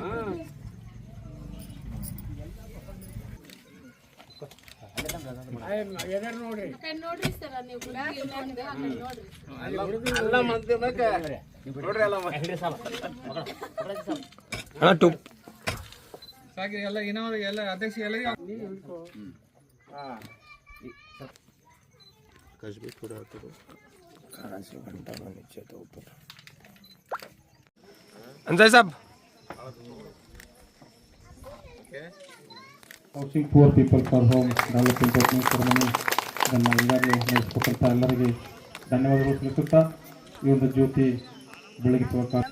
ಹಾಂ. ಎದರ್ ನೋಡ್ರಿ. ನೋಡ್ರಿ ಸರ್ ನೀವು ನೋಡ್ರಿ ಕಡೆ ನೋಡ್ರಿ. ಎಲ್ಲ ಮಂದಿ ಬೇಕಾ? ನೋಡ್ರಿ ಎಲ್ಲ. ಸಾಕು ಎಲ್ಲ ಇನ್ನೊಂದು ಎಲ್ಲ ಅಧ್ಯಕ್ಷ ಎಲ್ಲರಿಗೆ अंजाय साहब housing poor people for home development opening ceremony ಇದನ್ನು ಈಗಾಗಲೇ ನಡೆಸಿಕೊಟ್ಟಂಥ ಎಲ್ಲರಿಗೆ ಧನ್ಯವಾದಗಳು ತಿಳಿಸುತ್ತಾ ಈ ಒಂದು ಜ್ಯೋತಿ ಬೆಳಗಿಸುವ ಕಾ-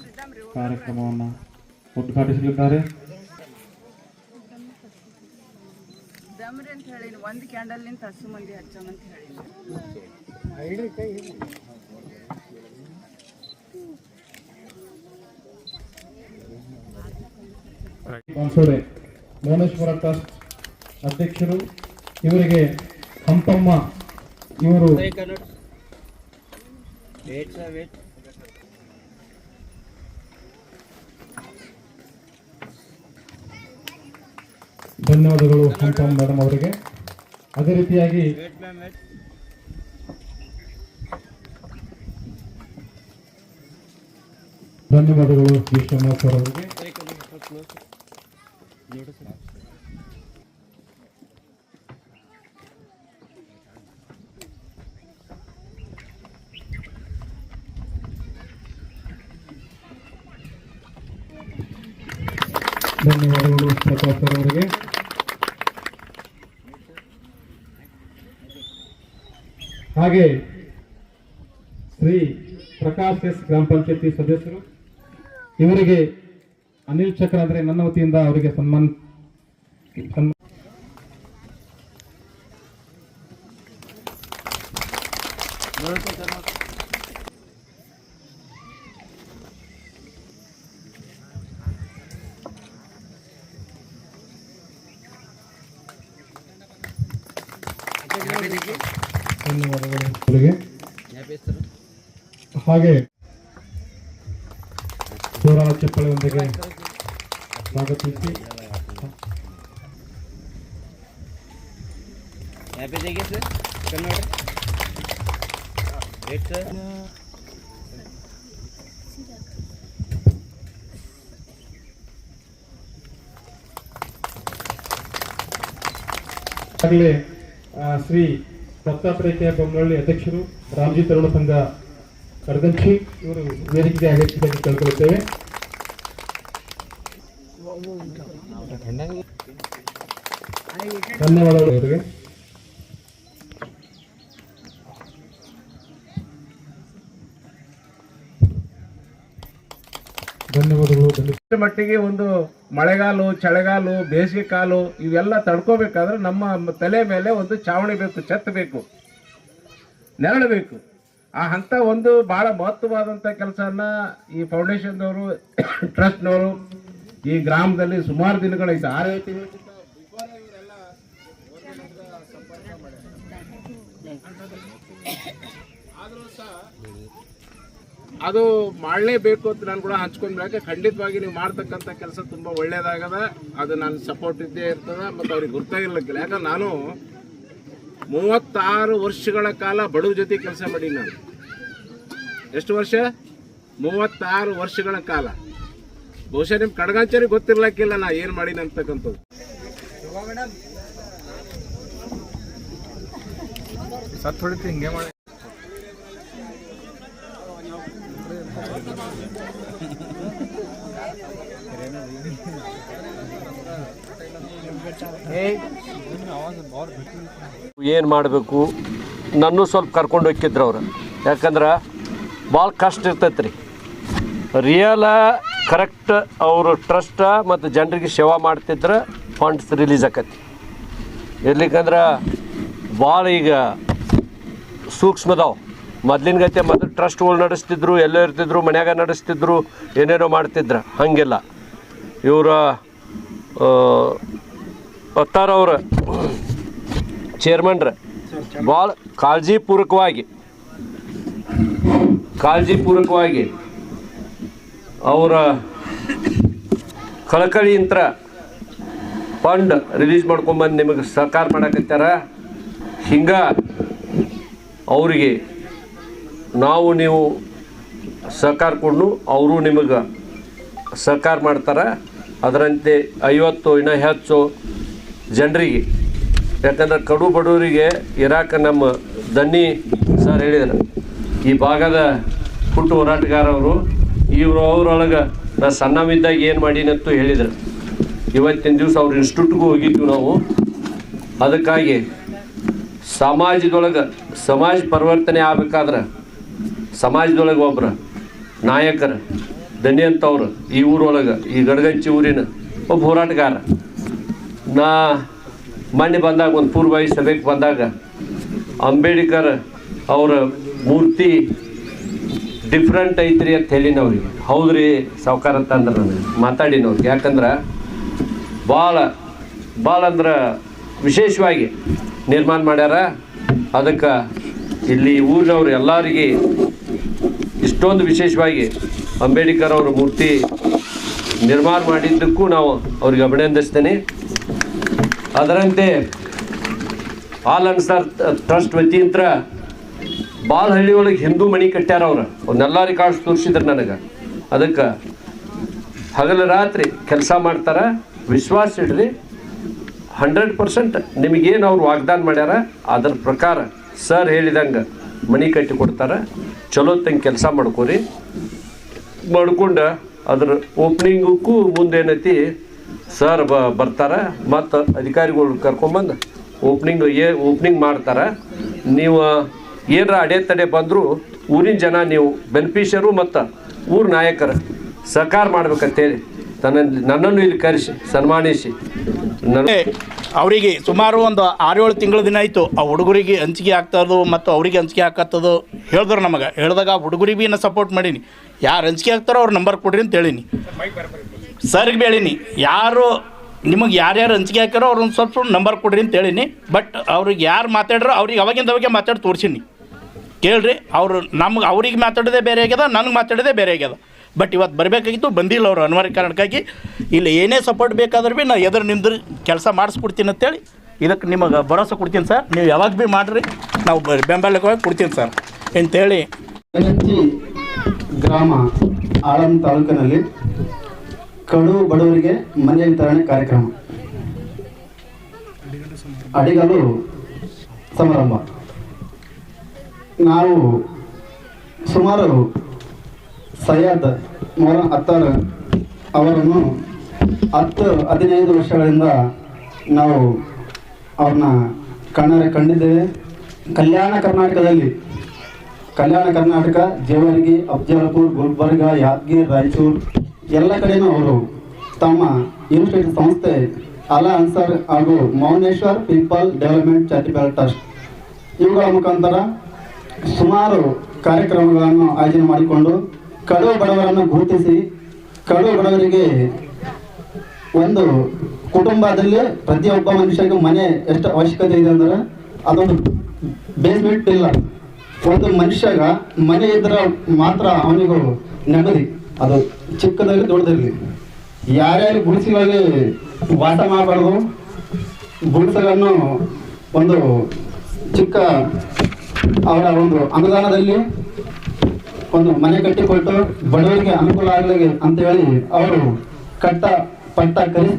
ಕಾರ್ಯಕ್ರಮವನ್ನು ಉದ್ಘಾಟಿಸಲಿದ್ದಾರೆ ದಮ್ರಿ ಅಂತ ಹೇಳಿ ಒಂದು ಕ್ಯಾಂಡಲ್ ನಿಂತ ಹಸು ಮಂದಿ ಹಚ್ಚೋಣ ಅಂತ ಹೇಳಿ ಹಿಡ್ರಿ ಭುವನೇಶ್ವರ ಟ್ರಸ್ಟ್ ಅಧ್ಯಕ್ಷರು, ಇವರಿಗೆ ಹಂಪಮ್ಮ ಇವರು ಧನ್ಯವಾದಗಳು ಹಂಪಮ್ಮ ಮೇಡಮ್ ಅವರಿಗೆ. ಅದೇ ರೀತಿಯಾಗಿ ಧನ್ಯವಾದಗಳು ವಿಶ್ವನಾಥ್ ಅವರಿಗೆ. ಧನ್ಯವಾದಗಳು ಪ್ರಕಾಶ್ ಅವರಿಗೆ ಹಾಗೆ ಶ್ರೀ ಪ್ರಕಾಶ್ ಎಸ್ ಗ್ರಾಮ ಪಂಚಾಯತಿ ಸದಸ್ಯರು ಇವರಿಗೆ ಅನಿಲ್ ಚಕ್ರ ಅಂದ್ರೆ ನನ್ನ ವತಿಯಿಂದ ಅವರಿಗೆ ಸನ್ಮಾನ ಧನ್ಯವಾದಗಳು. ಹಾಗೆ ಸ್ವಾಗತಿಸಿ ಈಗಾಗಲೇ ಶ್ರೀ ದತ್ತಾತ್ರೇಯ ಬೊಮ್ಮನಹಳ್ಳಿ ಅಧ್ಯಕ್ಷರು ರಾಮಜಿ ತರುಣ ಸಂಘ ಕಡಗಂಚಿ ಇವರು ವೇದಿಕೆಗೆ ಆಗಮಿಸಿದ್ದಕ್ಕೆ ಕೇಳ್ಕೊಳ್ಳುತ್ತೇವೆ. ಧನ್ಯವಾದಗಳು. ಧನ್ಯವಾದಗಳು ಧನ್ಯ ಮಟ್ಟಿಗೆ ಒಂದು ಮಳೆಗಾಲು, ಚಳಿಗಾಲು ಬೇಸಿಗೆ ಕಾಲು ಇವೆಲ್ಲ ತಡ್ಕೋಬೇಕಾದ್ರೆ ನಮ್ಮ ತಲೆ ಮೇಲೆ ಒಂದು ಚಾವಣಿ ಬೇಕು, ಛತ್ ಬೇಕು, ನೆರಳು ಬೇಕು. ಆ ಹಂತ ಒಂದು ಬಹಳ ಮಹತ್ವವಾದಂಥ ಕೆಲಸನ ಈ ಫೌಂಡೇಶನ್ದವರು ಟ್ರಸ್ಟ್ನವರು ಈ ಗ್ರಾಮದಲ್ಲಿ ಸುಮಾರು ದಿನಗಳೈತೆ ಆರೇ ತಿಂಗಳು ಅದು ಮಾಡಲೇಬೇಕು ಅಂತ ನಾನು ಕೂಡ ಹಂಚ್ಕೊಂಡ್ಮೇಲೆ ಖಂಡಿತವಾಗಿ ನೀವು ಮಾಡ್ತಕ್ಕಂಥ ಕೆಲಸ ತುಂಬ ಒಳ್ಳೇದಾಗದ. ಅದು ನನ್ನ ಸಪೋರ್ಟ್ ಇದ್ದೇ ಇರ್ತದೆ ಮತ್ತು ಅವ್ರಿಗೆ ಗೊತ್ತಾಗಿರ್ಲಿಕ್ಕಿಲ್ಲ ಯಾಕಂದ್ರೆ ನಾನು ಮೂವತ್ತಾರು ವರ್ಷಗಳ ಕಾಲ ಬಡವ ಜೊತೆ ಕೆಲಸ ಮಾಡೀನಿ ನಾನು. ಎಷ್ಟು ವರ್ಷ? ಮೂವತ್ತಾರು ವರ್ಷಗಳ ಕಾಲ. ಬಹುಶಃ ನಿಮ್ ಕಡಗಾಂಚರಿ ಗೊತ್ತಿರ್ಲಕ್ಕಿಲ್ಲ ನಾ ಏನ್ ಮಾಡೀನಿ ಅಂತಕ್ಕಂಥದ್ದು. ಏನ್ ಹಿಂಗೆ ಮಾಡಿ. ಏನು ಮಾಡಬೇಕು? ನನ್ನೂ ಸ್ವಲ್ಪ ಕರ್ಕೊಂಡು ಹೋಗಿದ್ರು ಅವ್ರು. ಯಾಕಂದ್ರೆ ಭಾಳ ಕಷ್ಟ ಇರ್ತೈತ್ರಿ. ರೀ ರಿಯಲ ಕರೆಕ್ಟ್ ಅವರು ಟ್ರಸ್ಟ್ ಮತ್ತು ಜನರಿಗೆ ಸೇವಾ ಮಾಡ್ತಿದ್ರೆ ಫಂಡ್ಸ್ ರಿಲೀಸ್ ಆಕತಿ. ಇರ್ಲಿಕ್ಕಂದ್ರೆ ಭಾಳ ಈಗ ಸೂಕ್ಷ್ಮದವು. ಮೊದ್ಲಿನ ಗತೆ ಮೊದಲು ಟ್ರಸ್ಟ್ಗಳು ನಡೆಸ್ತಿದ್ರು, ಎಲ್ಲೋ ಇರ್ತಿದ್ರು, ಮನ್ಯಾಗ ನಡೆಸ್ತಿದ್ರು, ಏನೇನೋ ಮಾಡ್ತಿದ್ರು, ಹಂಗಿಲ್ಲ. ಇವರ ಒತ್ತಾರವ್ರ ಚೇರ್ಮನ್ರ ಭಾಳ ಕಾಳಜಿಪೂರ್ವಕವಾಗಿ ಕಾಳಜಿಪೂರ್ವಕವಾಗಿ ಅವರ ಕಳಕಳಿಯಂತ್ರ ಫಂಡ್ ರಿಲೀಸ್ ಮಾಡ್ಕೊಂಬಂದು ನಿಮಗೆ ಸಹಕಾರ ಮಾಡಕತ್ತಾರ ಹಿಂಗ ಅವರಿಗೆ ನಾವು ನೀವು ಸಹಕಾರ ಕೊಡು ಅವರು ನಿಮಗೆ ಸಹಕಾರ ಮಾಡ್ತಾರೆ. ಅದರಂತೆ ಐವತ್ತು ಇನ್ನೂ ಹೆಚ್ಚು ಜನರಿಗೆ, ಯಾಕಂದ್ರೆ ಕಡು ಬಡವರಿಗೆ ಇರಾಕ ನಮ್ಮ ದನ್ನಿ ಸರ್ ಹೇಳಿದರು ಈ ಭಾಗದ ಹುಟ್ಟು ಹೋರಾಟಗಾರವರು ಇವರು ಅವ್ರೊಳಗೆ ನಾ ಸಣ್ಣವಿದ್ದಾಗ ಏನು ಮಾಡೀನಂತೂ ಹೇಳಿದ್ರು. ಇವತ್ತಿನ ದಿವಸ ಅವ್ರ ಇನ್ಸ್ಟಿಟ್ಯೂಟ್ಗೂ ಹೋಗಿದ್ವಿ ನಾವು. ಅದಕ್ಕಾಗಿ ಸಮಾಜದೊಳಗೆ ಸಮಾಜ ಪರಿವರ್ತನೆ ಆಗ್ಬೇಕಾದ್ರೆ ಸಮಾಜದೊಳಗೆ ಒಬ್ಬರು ನಾಯಕರು ದನಿ ಅಂತವ್ರು ಈ ಊರೊಳಗೆ, ಈ ಗಡಗಂಚಿ ಊರಿನ ಒಬ್ಬ ಹೋರಾಟಗಾರ. ನಾ ಮೊನ್ನೆ ಬಂದಾಗ ಒಂದು ಪೂರ್ವಾಯಿ ಸಭೆಗೆ ಬಂದಾಗ ಅಂಬೇಡ್ಕರ್ ಅವರ ಮೂರ್ತಿ ಡಿಫ್ರೆಂಟ್ ಐತ್ರಿ ಅಂತ ಹೇಳಿನ ಅವ್ರಿಗೆ ಹೌದ್ರಿ ಸಾವುಕಾರ ಅಂತ ಅಂದ್ರೆ ನನಗೆ. ಮಾತಾಡಿನವ್ರಿಗೆ. ಯಾಕಂದ್ರೆ ಭಾಳ ಭಾಳ ಅಂದ್ರೆ ವಿಶೇಷವಾಗಿ ನಿರ್ಮಾಣ ಮಾಡ್ಯಾರ. ಅದಕ್ಕೆ ಇಲ್ಲಿ ಊರಿನವ್ರು ಎಲ್ಲರಿಗೆ ಇಷ್ಟೊಂದು ವಿಶೇಷವಾಗಿ ಅಂಬೇಡ್ಕರ್ ಅವರ ಮೂರ್ತಿ ನಿರ್ಮಾಣ ಮಾಡಿದ್ದಕ್ಕೂ ನಾವು ಅವ್ರಿಗೆ ಅಭಿನಂದಿಸ್ತೇನೆ. ಅದರಂತೆ ಆಲ್ ಅನ್ಸಾರ್ ಟ್ರಸ್ಟ್ ವತಿಯಿಂದ ಭಾಳ ಹಳ್ಳಿ ಒಳಗೆ ಹಿಂದೂ ಮಣಿ ಕಟ್ಟ್ಯಾರ ಅವ್ರು. ಅವನ್ನೆಲ್ಲ ರೆಕಾರ್ಡ್ಸ್ ತೋರಿಸಿದ್ರು ನನಗೆ. ಅದಕ್ಕೆ ಹಗಲು ರಾತ್ರಿ ಕೆಲಸ ಮಾಡ್ತಾರ. ವಿಶ್ವಾಸ ಇಡ್ರಿ ಹಂಡ್ರೆಡ್ ಪರ್ಸೆಂಟ್ ನಿಮಗೇನು ಅವ್ರು ವಾಗ್ದಾನ ಮಾಡ್ಯಾರ, ಅದ್ರ ಪ್ರಕಾರ ಸರ್ ಹೇಳಿದಂಗೆ ಮಣಿ ಕಟ್ಟಿ ಕೊಡ್ತಾರೆ. ಚಲೋ ತಂಗೆ ಕೆಲಸ ಮಾಡ್ಕೋರಿ. ಮಾಡ್ಕೊಂಡು ಅದ್ರ ಓಪ್ನಿಂಗಕ್ಕೂ ಮುಂದೇನೈತಿ, ಸರ್ ಬ ಬರ್ತಾರೆ, ಮತ್ತು ಅಧಿಕಾರಿಗಳು ಕರ್ಕೊಂಬಂದು ಓಪನಿಂಗ್ ಏ ಓಪನಿಂಗ್ ಮಾಡ್ತಾರೆ. ನೀವು ಏನರ ಅಡೆ ತಡೆ ಬಂದರೂ ಊರಿನ ಜನ ನೀವು ಬೆನಿಫಿಷರು ಮತ್ತು ಊರ ನಾಯಕರು ಸಹಕಾರ ಮಾಡ್ಬೇಕಂತೇಳಿ ತನ್ನ ನನ್ನನ್ನು ಇಲ್ಲಿ ಕರೆಸಿ, ಸನ್ಮಾನಿಸಿ. ನನಗೆ ಅವರಿಗೆ ಸುಮಾರು ಒಂದು ಆರು ಏಳು ತಿಂಗಳ ದಿನ ಆಯಿತು, ಆ ಹುಡುಗರಿಗೆ ಹಂಚಿಕೆ ಆಗ್ತದೋ ಮತ್ತು ಅವರಿಗೆ ಹಂಚಿಕೆ ಹಾಕತ್ತದು. ಹೇಳಿದ್ರು ನಮಗೆ, ಹೇಳಿದಾಗ ಆ ಹುಡುಗರಿಗೆ ಭೀ ಸಪೋರ್ಟ್ ಮಾಡೀನಿ. ಯಾರು ಹಂಚಿಕೆ ಆಗ್ತಾರೋ ಅವ್ರ ನಂಬರ್ ಕೊಡ್ರಿ ಅಂತ ಹೇಳೀನಿ. ಸರ್ಗೆ ಬೇಳೀನಿ, ಯಾರು ನಿಮಗೆ ಯಾರ್ಯಾರು ಹಂಚಿಕೆ ಹಾಕ್ಯಾರೋ ಅವ್ರೊಂದು ಒಂದು ಸ್ವಲ್ಪ ನಂಬರ್ ಕೊಡ್ರಿ ಅಂತ ಹೇಳೀನಿ. ಬಟ್ ಅವ್ರಿಗೆ ಯಾರು ಮಾತಾಡ್ರೋ ಅವ್ರಿಗೆ ಅವಾಗಿಂದ ಅವಾಗೆ ಮಾತಾಡಿ ತೋರಿಸೀನಿ. ಕೇಳ್ರಿ, ಅವರು ನಮ್ಗೆ ಅವ್ರಿಗೆ ಮಾತಾಡೋದೇ ಬೇರೆ ಆಗ್ಯದ, ನನಗೆ ಮಾತಾಡೋದೇ ಬೇರೆ ಆಗ್ಯದ. ಬಟ್ ಇವತ್ತು ಬರಬೇಕಾಗಿತ್ತು, ಬಂದಿಲ್ಲ ಅವರು ಅನಿವಾರ್ಯ ಕಾರಣಕ್ಕಾಗಿ. ಇಲ್ಲಿ ಏನೇ ಸಪೋರ್ಟ್ ಬೇಕಾದ್ರೂ ಭೀ ನಾ ಎದುರು ನಿಂದ್ರೆ ಕೆಲಸ ಮಾಡಿಸ್ಕೊಡ್ತೀನಿ ಅಂತೇಳಿ ಇದಕ್ಕೆ ನಿಮಗೆ ಭರೋಸೆ ಕೊಡ್ತೀನಿ ಸರ್. ನೀವು ಯಾವಾಗ ಭೀ ಮಾಡಿರಿ, ನಾವು ಬೆಂಬಲಕವಾಗಿ ಕೊಡ್ತೀನಿ ಸರ್. ಅಂತೇಳಿ. ಗ್ರಾಮ ಆಳಂ ತಾಲೂಕಿನಲ್ಲಿ ಕಡು ಬಡವರಿಗೆ ಮನೆ ವಿತರಣೆ ಕಾರ್ಯಕ್ರಮ. ಅಡಿಗಲು ಸಮಾರಂಭ. ನಾವು ಸುಮಾರು ಸೈಯದ್ ಮೊರ ಅತ್ತಾರ್ ಅವರನ್ನು ಹತ್ತು, ಹದಿನೈದು ವರ್ಷಗಳಿಂದ ನಾವು ಅವ್ರನ್ನ ಕಣ್ಣರೆ ಕಂಡಿದ್ದೇವೆ. ಕಲ್ಯಾಣ ಕರ್ನಾಟಕದಲ್ಲಿ, ಕಲ್ಯಾಣ ಕರ್ನಾಟಕ, ಜೇವರ್ಗಿ, ಅಫ್ಜಲಪುರ್, ಗುಲ್ಬರ್ಗ, ಯಾದಗಿರಿ, ರಾಯಚೂರು, ಎಲ್ಲ ಕಡೆಯೂ ಅವರು ತಮ್ಮ ಇನ್ಸ್ಟಿಟ್ಯೂಟ್ ಸಂಸ್ಥೆ ಅಲಾ ಅನ್ಸರ್ ಹಾಗೂ Mauneshwar people development charitable trust ಇವುಗಳ ಮುಖಾಂತರ ಸುಮಾರು ಕಾರ್ಯಕ್ರಮಗಳನ್ನು ಆಯೋಜನೆ ಮಾಡಿಕೊಂಡು ಕಡು ಬಡವರನ್ನು ಗುರುತಿಸಿ, ಕಡು ಬಡವರಿಗೆ ಒಂದು ಕುಟುಂಬದಲ್ಲಿ ಪ್ರತಿಯೊಬ್ಬ ಮನುಷ್ಯನಿಗೆ ಮನೆ ಎಷ್ಟು ಅವಶ್ಯಕತೆ ಇದೆ ಅಂದ್ರೆ ಅದೊಂದು ಬೇಸ್ಮೆಂಟ್ ಇಲ್ಲ. ಒಂದು ಮನುಷ್ಯಗ ಮನೆ ಇದ್ರೆ ಮಾತ್ರ ಅವನಿಗೂ ನೆಮ್ಮದಿ. ಅದು ಚಿಕ್ಕದಾಗಲಿ ದೊಡ್ಡದಿರಲಿ ಯಾರ್ಯಾರು ಗುಡಿಸಲಲ್ಲಿ ವಾಸ ಮಾಡಬಾರ್ದು ಗುಡಿಸಗಳನ್ನು ಒಂದು ಚಿಕ್ಕ ಅವರ ಒಂದು ಅನುದಾನದಲ್ಲಿ ಒಂದು ಮನೆ ಕಟ್ಟಿಕೊಟ್ಟು ಬಡವರಿಗೆ ಅನುಕೂಲ ಆಗಲಿ ಅಂತ ಹೇಳಿ ಅವರು ಕಟ್ಟ ಪಟ್ಟ ಕರಿ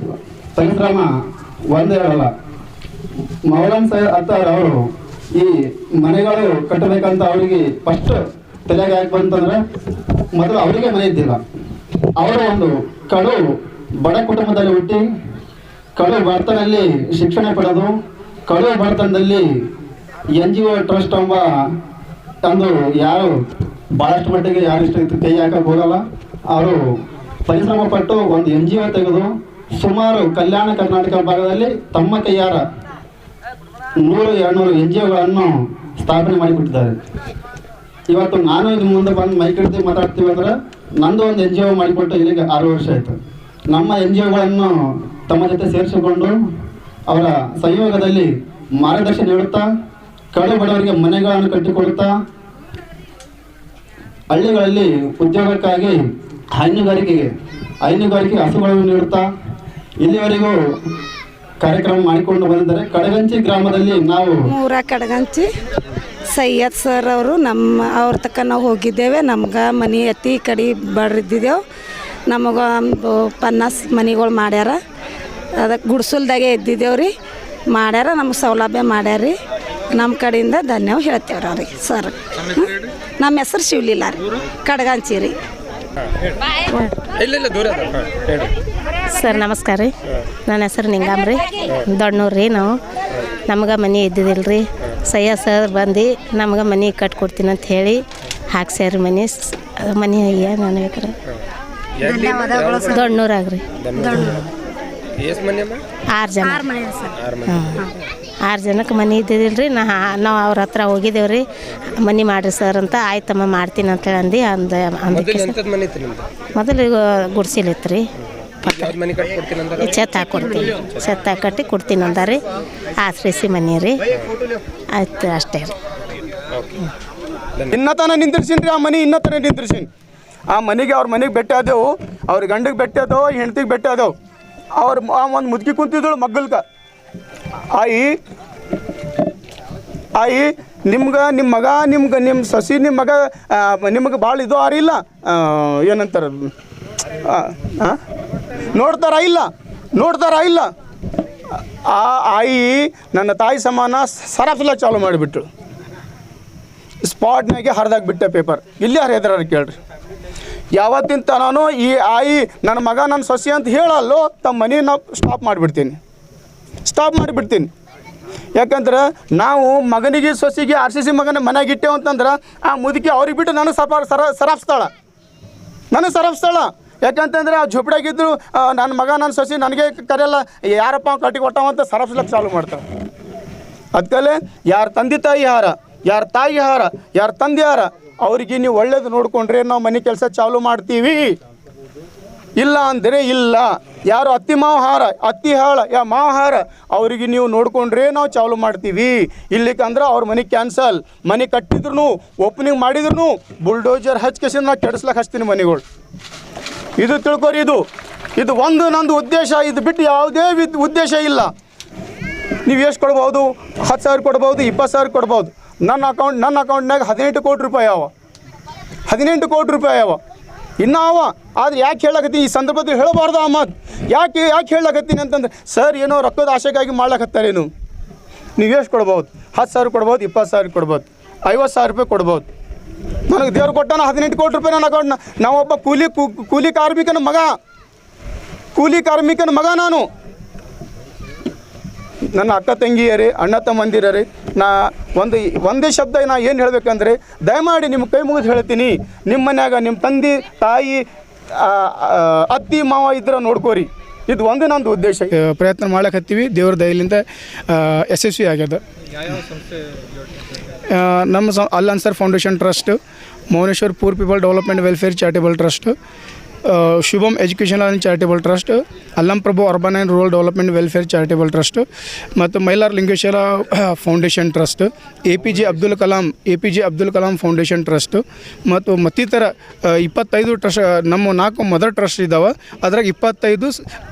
ಪರಿಶ್ರಮ ಒಂದೇ ಇರಲ್ಲ ಮೌಲಾನ್ ಸಾಹೇಬ್ ಅತ್ತಾರ್ ಅವರು ಈ ಮನೆಗಳು ಕಟ್ಟಬೇಕಂತ ಅವರಿಗೆ ಫಸ್ಟ್ ತಲೆಗೆ ಯಾಕೆ ಬಂತಂದ್ರೆ ಮೊದಲು ಅವರಿಗೆ ಮನೆ ಇದ್ದಿಲ್ಲ. ಅವರು ಒಂದು ಕಡು ಬಡ ಕುಟುಂಬದಲ್ಲಿ ಹುಟ್ಟಿ, ಕಡು ಬಡತನಲ್ಲಿ ಶಿಕ್ಷಣ ಪಡೆದು, ಕಡು ಬಡತನದಲ್ಲಿ ಎನ್ ಜಿ ಒ ಟ್ರಸ್ಟ್ ಎಂಬ ತಂದು ಯಾರು ಭಾಳಷ್ಟು ಮಟ್ಟಿಗೆ ಯಾರು ಇಷ್ಟ ಕೈ ಹಾಕಕ್ಕೆ ಅವರು ಪರಿಶ್ರಮ ಪಟ್ಟು ಒಂದು ಎನ್ ಜಿ ಒ ತೆಗೆದು ಸುಮಾರು ಕಲ್ಯಾಣ ಕರ್ನಾಟಕ ಭಾಗದಲ್ಲಿ ತಮ್ಮ ಕೈಯಾರ ನೂರು, ಎರಡುನೂರು ಎನ್ ಜಿ ಒಗಳನ್ನು ಸ್ಥಾಪನೆ ಮಾಡಿಬಿಟ್ಟಿದ್ದಾರೆ ಇವತ್ತು ನಾನು ಇದು ಮುಂದೆ ಬಂದು ಮೈಕ್ ಹಿಡಿದು ಮಾತಾಡ್ತೀವಿ ಅಂದ್ರೆ ನಂದು ಒಂದು ಎನ್ ಜಿ ಒ ಮಾಡಿಕೊಟ್ಟು ಇಲ್ಲಿಗೆ ಆರು ವರ್ಷ ಆಯಿತು. ನಮ್ಮ ಎನ್ ಜಿ ಒಗಳನ್ನು ತಮ್ಮ ಜೊತೆ ಸೇರಿಸಿಕೊಂಡು ಅವರ ಸಂಯೋಗದಲ್ಲಿ ಮಾರ್ಗದರ್ಶನ ನೀಡುತ್ತಾ ಕಡು ಬಡವರಿಗೆ ಮನೆಗಳನ್ನು ಕಟ್ಟಿಕೊಡ್ತಾ ಹಳ್ಳಿಗಳಲ್ಲಿ ಉದ್ಯೋಗಕ್ಕಾಗಿ ಹೈನುಗಾರಿಕೆಗೆ, ಹೈನುಗಾರಿಕೆ ಹಸುಗಳನ್ನು ನೀಡುತ್ತಾ ಇಲ್ಲಿವರೆಗೂ ಕಾರ್ಯಕ್ರಮ ಮಾಡಿಕೊಂಡು ಬಂದಿದ್ದಾರೆ ಕಡಗಂಚಿ ಗ್ರಾಮದಲ್ಲಿ ನಾವು ಊರ ಕಡಗಂಚಿ, ಸೈಯದ್ ಸರ್ ಅವರು ನಮ್ಮ, ಅವ್ರ ತಕ್ಕ ನಾವು ಹೋಗಿದ್ದೇವೆ. ನಮ್ಗೆ ಮನೆ ಅತಿ ಕಡಿ ಬಡ್ರಿದ್ದಿದ್ದೆವು. ನಮಗೆ ಒಂದು ಪನ್ನಾಸ್ ಮನೆಗಳು ಮಾಡ್ಯಾರ. ಅದಕ್ಕೆ ಗುಡ್ಸಲ್ದಾಗೆ ಇದ್ದಿದ್ದೇವೆ ರೀ. ಮಾಡ್ಯಾರ, ನಮ್ಗೆ ಸೌಲಭ್ಯ ಮಾಡ್ಯಾರ ರೀ. ನಮ್ಮ ಕಡೆಯಿಂದ ಧನ್ಯವಾದ ಹೇಳ್ತೇವ್ರಿ ಅವ್ರಿಗೆ ಸರ್. ನಮ್ಮ ಹೆಸರು ಶಿವಲಿಲ್ಲ ರೀ ಕಡಗಂಚಿ ರೀ ಇಲ್ಲ ದೂರ ಸರ್ ನಮಸ್ಕಾರ ರೀ. ನನ್ನ ಹೆಸರು ನಿಂಗಾಮ್ರಿ ದೊಡ್ಡನೂರು ರೀ ನಾವು. ನಮ್ಗೆ ಮನೆ ಇದ್ದಿದ್ದಿಲ್ಲ ರೀ ಸಯ್ಯ ಸರ್ ಬಂದು ನಮ್ಗೆ ಮನೆ ಕಟ್ಕೊಡ್ತೀನಿ ಅಂತ ಹೇಳಿ ಹಾಕ್ಸ್ಯಾರ ಮನೆ. ಸ್- ಮನೆ ಅಯ್ಯ ಅನ್ಬೇಕ್ರಿ ದೊಡ್ಡನೂರಾಗ ದೊಡ್ಡನೂರು ಎಷ್ಟು ಮನೆ ಅಮ್ಮ ಆರು ಜನ. ಆರು ಮನೆ. ಹಾಂ. ಆರು ಜನಕ್ಕೆ ಮನೆ ಇದ್ದಿದ್ದಿಲ್ಲ ರೀ ನಾ ನಾವು ಅವ್ರ ಹತ್ರ ಹೋಗಿದ್ದೇವೆ ರೀ ಮನೆ ಮಾಡಿರಿ ಸರ್ ಅಂತ ಆಯ್ತಮ್ಮ ಮಾಡ್ತೀನಿ ಅಂತೇಳಿ ಅಂದು ಅಂದ ಅಂದಕ್ಕೆ ಮೊದಲು ಗುಡಿಸಿಲಿತ್ತು ರೀ ಯಾವ್ದು ಮನೆ ಕಟ್ಕೊಡ್ತೀನಿ ಅಂತ ಛತ್ ಹಾಕೊಡ್ತೀನಿ. ಛತ್ ಹಾಕಟ್ಟಿ ಕೊಡ್ತೀನಿ ಅಂದಾರಿ. ಆಶ್ರಯಿಸಿ ಮನೆ ರೀ. ಆಯ್ತು ಅಷ್ಟೇ ರೀ. ಇನ್ನತನ ನಿಂದಿರ್ಸಿನ್ರಿ ಆ ಮನೆ ಇನ್ನತನ ನಿಂದಿರ್ಸಿನಿ. ಆ ಮನೆಗೆ ಅವ್ರ ಮನೆಗೆ ಬೆಟ್ಟ ಆದೆವು. ಅವ್ರ ಗಂಡಗೆ ಬೆಟ್ಟ ಆದವು ಹೆಂಡತಿಗೆ ಬೆಟ್ಟ ಆದವು. ಅವ್ರ ಒಂದು ಮುದುಕಿ ಕುಂತಿದ್ದಳು ಮಗ್ಗಲ್ಕ. ಆಯಿ ಆಯಿ, ನಿಮ್ಗೆ ನಿಮ್ಮ ಮಗ, ನಿಮ್ಗೆ ನಿಮ್ಮ ಸಸಿ ನಿಮ್ಮ ಮಗ ನಿಮ್ಗೆ ಭಾಳ ಇದು ಆರಿಲ್ಲ ಏನಂತಾರೆ ನೋಡ್ತಾರ ಇಲ್ಲ? ನೋಡ್ತಾರ ಇಲ್ಲ? ಆ, ಆಯಿ ನನ್ನ ತಾಯಿ ಸಮಾನ ಸರಫಲ ಚಾಲು ಮಾಡಿಬಿಟ್ರು. ಸ್ಪಾಟ್ನಾಗೆ ಹರಿದಾಗ್ಬಿಟ್ಟೆ ಪೇಪರ್. ಇಲ್ಲಿ ಹರಿಯದ್ರ ಕೇಳ್ರಿ. ಯಾವತ್ತಿನ ನಾನು ಈ ಆಯಿ, ನನ್ನ ಮಗ, ನನ್ನ ಸೊಸೆ ಅಂತ ಹೇಳಲ್ಲೋ, ತಮ್ಮ ಮನೆ ನಾವು ಸ್ಟಾಪ್ ಮಾಡಿಬಿಡ್ತೀನಿ. ಸ್ಟಾಪ್ ಮಾಡಿಬಿಡ್ತೀನಿ. ಯಾಕಂದ್ರೆ ನಾವು ಮಗನಿಗೆ, ಸೊಸಿಗೆ, ಆರ್ ಸಿ ಸಿ ಮಗನ ಮನೆಗೆ ಇಟ್ಟೇವು ಅಂತಂದ್ರೆ ಆ ಮುದುಕಿ ಅವ್ರಿಗೆ ಬಿಟ್ಟು ನಾನು ಸಪ ಸರ ಸರಾಪ್ಸ್ತಾಳ. ನಾನು ಸರಪ್ಸ್ತಾಳ. ಯಾಕಂತಂದ್ರೆ ಆ ಝೊಪಡಾಗಿದ್ರು ನನ್ನ ಮಗ ನನ್ನ ಸೊಸಿ ನನಗೆ ಕರೆಯಲ್ಲ, ಯಾರಪ್ಪ ಅವ್ನ್ ಕಟ್ಟಿ ಕೊಟ್ಟವಂತ ಸರಪ್ಸ್ಲಕ್ಕೆ ಚಾಲು ಮಾಡ್ತಾಳೆ. ಅದಕ್ಕೆ ಯಾರ ತಂದೆ ತಾಯಿ ಹಾರ, ಯಾರ ತಾಯಿ ಹಾರ, ಯಾರ ತಂದೆ ಹಾರ, ಅವ್ರಿಗೆ ನೀವು ಒಳ್ಳೇದು ನೋಡಿಕೊಂಡ್ರೆ ನಾವು ಮನೆ ಕೆಲಸ ಚಾಲು ಮಾಡ್ತೀವಿ. ಇಲ್ಲ ಅಂದರೆ ಇಲ್ಲ. ಯಾರು ಅತ್ತಿ ಮಾವು ಹಾರ ಅತ್ತಿ ಹಾಳ, ಯಾ ಮಾವ ಹಾರ ಅವರಿಗೆ ನೀವು ನೋಡ್ಕೊಂಡ್ರೆ ನಾವು ಚಾಲು ಮಾಡ್ತೀವಿ. ಇಲ್ಲಿಕಂದ್ರೆ ಅವ್ರ ಮನೆ ಕ್ಯಾನ್ಸಲ್ ಮನೆ ಕಟ್ಟಿದ್ರು ಓಪನಿಂಗ್ ಮಾಡಿದ್ರು ಬುಲ್ಡೋಜರ್ ಹಚ್ಕೇಸಿ ನಾ ಕೆಡಿಸ್ಲಕ್ಕೆ ಹಚ್ತೀನಿ ಮನೆಗಳು. ಇದು ತಿಳ್ಕೊರಿ ಇದು. ಇದು ಒಂದು ನಂದು ಉದ್ದೇಶ, ಇದು ಬಿಟ್ಟು ಯಾವುದೇ ವಿದ್ ಉದ್ದೇಶ ಇಲ್ಲ. ನೀವು ಎಷ್ಟು ಕೊಡ್ಬೋದು? ಹತ್ತು ಸಾವಿರ ಕೊಡ್ಬೋದು, ಇಪ್ಪತ್ತು ಸಾವಿರ ಕೊಡ್ಬೋದು. ನನ್ನ ಅಕೌಂಟ್, ನನ್ನ ಅಕೌಂಟ್ನಾಗ ಹದಿನೆಂಟು ಕೋಟಿ ರೂಪಾಯಿ ಅವ. ಹದಿನೆಂಟು ಕೋಟಿ ರೂಪಾಯಿ ಅವ. ಇನ್ನೂ ಅವ ಆದ್ರೆ ಯಾಕೆ ಹೇಳಕತ್ತೀನಿ ಈ ಸಂದರ್ಭದಲ್ಲಿ ಹೇಳಬಾರ್ದು ಆ ಮಾತು ಯಾಕೆ ಯಾಕೆ ಹೇಳಕತ್ತೀನಿ ಅಂತಂದ್ರೆ, ಸರ್, ಏನೋ ರೊಕ್ಕದ ಆಶೆಗಾಗಿ ಮಾಡ್ಲಕತ್ತಾರೇನು? ನೀವು ಎಷ್ಟು ಕೊಡ್ಬೋದು ಹತ್ತು ಸಾವಿರ ಕೊಡ್ಬೋದು, ಇಪ್ಪತ್ತು ಸಾವಿರ ಕೊಡ್ಬೋದು, ಐವತ್ತು ಸಾವಿರ ರೂಪಾಯಿ ಕೊಡ್ಬೋದು. ನನಗೆ ದೇವ್ರು ಕೊಟ್ಟಾನ ಹದಿನೆಂಟು ಕೋಟಿ ರೂಪಾಯಿ ನನ್ನ ಅಕೌಂಟ್ನ. ನಾವೊಬ್ಬ ಕೂಲಿ ಕೂಲಿ ಕಾರ್ಮಿಕನ ಮಗ. ಕೂಲಿ ಕಾರ್ಮಿಕನ ಮಗ ನಾನು. ನನ್ನ ಅಕ್ಕ ತಂಗಿಯರೇ ಅಣ್ಣ ತಮ್ಮಂದಿರರೇ ನಾ ಒಂದು ಒಂದೇ ಶಬ್ದ ನಾ ಏನು ಹೇಳಬೇಕಂದ್ರೆ ದಯಮಾಡಿ ನಿಮ್ಮ ಕೈ ಮುಗಿದು ಹೇಳ್ತೀನಿ. ನಿಮ್ಮ ಮನ್ಯಾಗ ನಿಮ್ಮ ತಂದೆ ತಾಯಿ ಅತ್ತಿ ಮಾವ ಇದ್ರೆ ನೋಡ್ಕೋರಿ. ಇದು ಒಂದು ನಂದು ಉದ್ದೇಶ. ಪ್ರಯತ್ನ ಮಾಡಕತ್ತೀವಿ ದೇವ್ರ ದಯಲಿಂದ ಯಶಸ್ವಿ ಆಗ್ಯದ. ನಮ್ಮ ಸ Al Ansar foundation trust Mauneshwar poor people development welfare charitable trust Shubham educational and charitable trust Allam Prabhu urban and rural development welfare charitable trust ಮತ್ತು Mailar Lingeshwara foundation trust A P J Abdul Kalam A P J Abdul Kalam foundation trust ಮತ್ತು ಮತ್ತಿತರ ಇಪ್ಪತ್ತೈದು trust ನಮ್ಮ ನಾಲ್ಕು mother trust ಇದ್ದಾವೆ. ಅದ್ರಾಗ ಇಪ್ಪತ್ತೈದು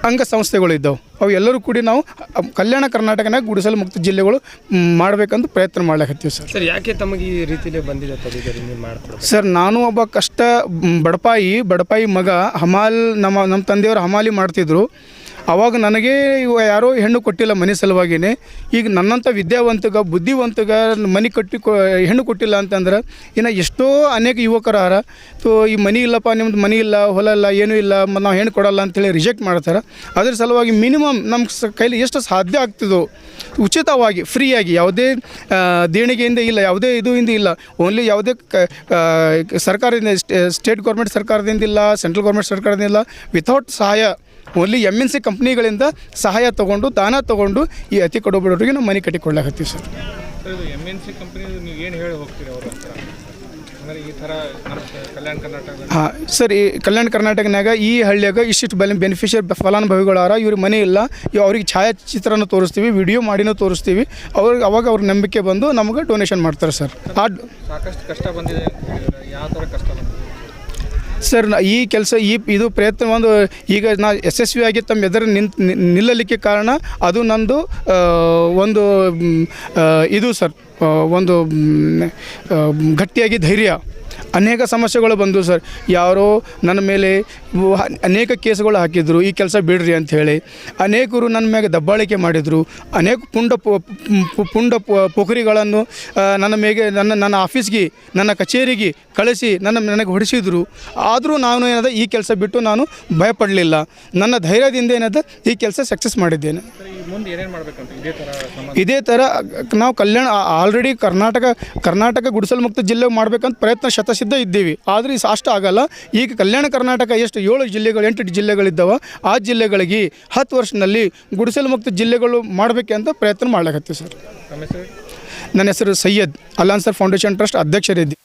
ಅಂಗಸಂಸ್ಥೆಗಳಿದ್ದಾವೆ ಅವು ಎಲ್ಲರೂ ಕೂಡಿ ನಾವು ಕಲ್ಯಾಣ ಕರ್ನಾಟಕನಾಗ ಗುಡಿಸಲು ಮುಕ್ತ ಜಿಲ್ಲೆಗಳು ಮಾಡಬೇಕಂತ ಪ್ರಯತ್ನ ಮಾಡ್ಲಕತ್ತೀವಿ ಸರ್. ಸರ್ ಯಾಕೆ ತಮಗೆ ಈ ರೀತಿಯಲ್ಲಿ ಬಂದಿದೆ ಸರ್ ನಾನು ಒಬ್ಬ ಕಷ್ಟ ಬಡಪಾಯಿ ಬಡಪಾಯಿ ಮಗ ಹಮಾಲ್ ನಮ್ಮ ನಮ್ಮ ತಂದೆಯವರು ಹಮಾಲಿ ಮಾಡ್ತಿದ್ರು. ಅವಾಗ ನನಗೆ ಯಾರೋ ಹೆಣ್ಣು ಕೊಟ್ಟಿಲ್ಲ ಮನೆ ಸಲುವಾಗಿಯೇ ಈಗ ನನ್ನಂಥ ವಿದ್ಯಾವಂತಗ, ಬುದ್ಧಿವಂತಗ ಮನೆ ಕಟ್ಟಿ ಕೊ, ಹೆಣ್ಣು ಕೊಟ್ಟಿಲ್ಲ ಅಂತಂದ್ರೆ ಇನ್ನು ಎಷ್ಟೋ ಅನೇಕ ಯುವಕರು ಹಾರ, ತೋ ಈ ಮನೆ ಇಲ್ಲಪ್ಪ, ನಿಮ್ದು ಮನೆ ಇಲ್ಲ, ಹೊಲ ಇಲ್ಲ, ಏನೂ ಇಲ್ಲ ಮತ್ತು ನಾವು ಹೆಣ್ಣು ಕೊಡಲ್ಲ ಅಂತೇಳಿ ರಿಜೆಕ್ಟ್ ಮಾಡ್ತಾರೆ. ಅದ್ರ ಸಲುವಾಗಿ ಮಿನಿಮಮ್ ನಮ್ಮ ಕೈಲಿ ಎಷ್ಟು ಸಾಧ್ಯ ಆಗ್ತದೋ, ಉಚಿತವಾಗಿ ಫ್ರೀಯಾಗಿ ಯಾವುದೇ ದೇಣಿಗೆಯಿಂದ ಇಲ್ಲ, ಯಾವುದೇ ಇದು ಇಂದ ಇಲ್ಲ ಓನ್ಲಿ ಯಾವುದೇ ಸರ್ಕಾರದಿಂದ ಸ್ಟೇಟ್ ಗೌರ್ಮೆಂಟ್ ಸರ್ಕಾರದಿಂದ ಇಲ್ಲ ಸೆಂಟ್ರಲ್ ಗೌರ್ಮೆಂಟ್ ಸರ್ಕಾರದಿಂದ ಇಲ್ಲ ವಿಥೌಟ್ ಸಹಾಯ. ಓನ್ಲಿ ಎಂ ಎನ್ ಸಿ ಕಂಪ್ನಿಗಳಿಂದ ಸಹಾಯ ತಗೊಂಡು ದಾನ ತಗೊಂಡು ಈ ಅತಿ ಕಡುಬಡವರಿಗೆ ನಾವು ಮನೆ ಕಟ್ಟಿಕೊಳ್ಳಾಕತ್ತೀವಿ ಸರ್. ಸರ್ ಇದು ಎಂ ಎನ್ ಸಿ ಕಂಪ್ನಿ ನೀವು ಏನು ಹೇಳಿ ಹೋಗ್ತೀರಿ ಅವ್ರ ಹತ್ರ? ಈ ಥರ ಕಲ್ಯಾಣ ಕರ್ನಾಟಕದಲ್ಲಿ? ಹಾಂ ಸರ್ ಈ ಕಲ್ಯಾಣ ಕರ್ನಾಟಕನಾಗ ಈ ಹಳ್ಳಿಯಾಗ ಇಷ್ಟಿಷ್ಟು ಬೆಲೆ ಬೆನಿಫಿಷಿಯರ್ ಫಲಾನುಭವಿಗಳಾರ ಇವ್ರ ಮನೆ ಇಲ್ಲ ಇವ್ ಅವ್ರಿಗೆ ಛಾಯಾಚಿತ್ರನ ತೋರಿಸ್ತೀವಿ ವಿಡಿಯೋ ಮಾಡಿನೂ ತೋರಿಸ್ತೀವಿ ಅವ್ರಿಗೆ ಅವಾಗ ಅವ್ರ ನಂಬಿಕೆ ಬಂದು ನಮಗೆ ಡೊನೇಷನ್ ಮಾಡ್ತಾರೆ ಸರ್. ಆ ಸಾಕಷ್ಟು ಕಷ್ಟ ಬಂದಿದೆ ಯಾವ ಥರ ಕಷ್ಟ ಬಂದಿದೆ? ಸರ್ ಈ ಕೆಲಸ ಈ ಇದು ಪ್ರಯತ್ನ ಒಂದು ಈಗ ನಾ ಯಶಸ್ವಿಯಾಗಿ ತಮ್ಮ ಎದುರು ನಿಂತ್ ನಿಲ್ಲಲಿಕ್ಕೆ ಕಾರಣ ಅದು ನಂದು ಒಂದು ಇದು ಸರ್ ಒಂದು ಗಟ್ಟಿಯಾಗಿ ಧೈರ್ಯ. ಅನೇಕ ಸಮಸ್ಯೆಗಳು ಬಂದವು ಸರ್, ಯಾರೋ ನನ್ನ ಮೇಲೆ ಅನೇಕ ಕೇಸುಗಳು ಹಾಕಿದ್ರು, ಈ ಕೆಲಸ ಬಿಡ್ರಿ ಅಂತ ಹೇಳಿ. ಅನೇಕರು ನನ್ನ ಮೇಲೆ ದಬ್ಬಾಳಿಕೆ ಮಾಡಿದರು. ಅನೇಕ ಪುಂಡ ಪುಂಡ ಪುಖರಿಗಳನ್ನು ನನ್ನ ಮೇಲೆ ನನ್ನ ನನ್ನ ಆಫೀಸ್ಗೆ, ನನ್ನ ಕಚೇರಿಗೆ ಕಳಿಸಿ ನನ್ನ ನನಗೆ ಹೊಡಿಸಿದ್ರು. ಆದರೂ ನಾನು ಏನದ, ಈ ಕೆಲಸ ಬಿಟ್ಟು ನಾನು ಭಯಪಡಲಿಲ್ಲ. ನನ್ನ ಧೈರ್ಯದಿಂದ ಏನದ, ಈ ಕೆಲಸ ಸಕ್ಸಸ್ ಮಾಡಿದ್ದೇನೆ. ಇದೇ ಥರ ನಾವು ಕಲ್ಯಾಣ ಆಲ್ರೆಡಿ ಕರ್ನಾಟಕ ಕರ್ನಾಟಕ ಗುಡಿಸಲು ಮುಕ್ತ ಜಿಲ್ಲೆ ಮಾಡಬೇಕಂತ ಪ್ರಯತ್ನ ಶತಸಿದ್ಧ ಇದ್ದೀವಿ. ಆದರೆ ಅಷ್ಟು ಆಗಲ್ಲ. ಈಗ ಕಲ್ಯಾಣ ಕರ್ನಾಟಕ ಎಷ್ಟು ಏಳು ಜಿಲ್ಲೆಗಳು ಎಂಟು ಜಿಲ್ಲೆಗಳಿದ್ದಾವೆ ಆ ಜಿಲ್ಲೆಗಳಿಗೆ ಹತ್ತು ವರ್ಷದಲ್ಲಿ ಗುಡಿಸಲು ಮುಕ್ತ ಜಿಲ್ಲೆಗಳು ಮಾಡಬೇಕಂತ ಪ್ರಯತ್ನ ಮಾಡಲಾಗತ್ತೆ ಸರ್. ನನ್ನ ಹೆಸರು ಸೈಯದ್ ಅಲಾನ್ಸರ್ ಫೌಂಡೇಶನ್ ಟ್ರಸ್ಟ್ ಅಧ್ಯಕ್ಷರಿದ್ದೆ.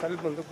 ಸರಿ ಮುಂದೆ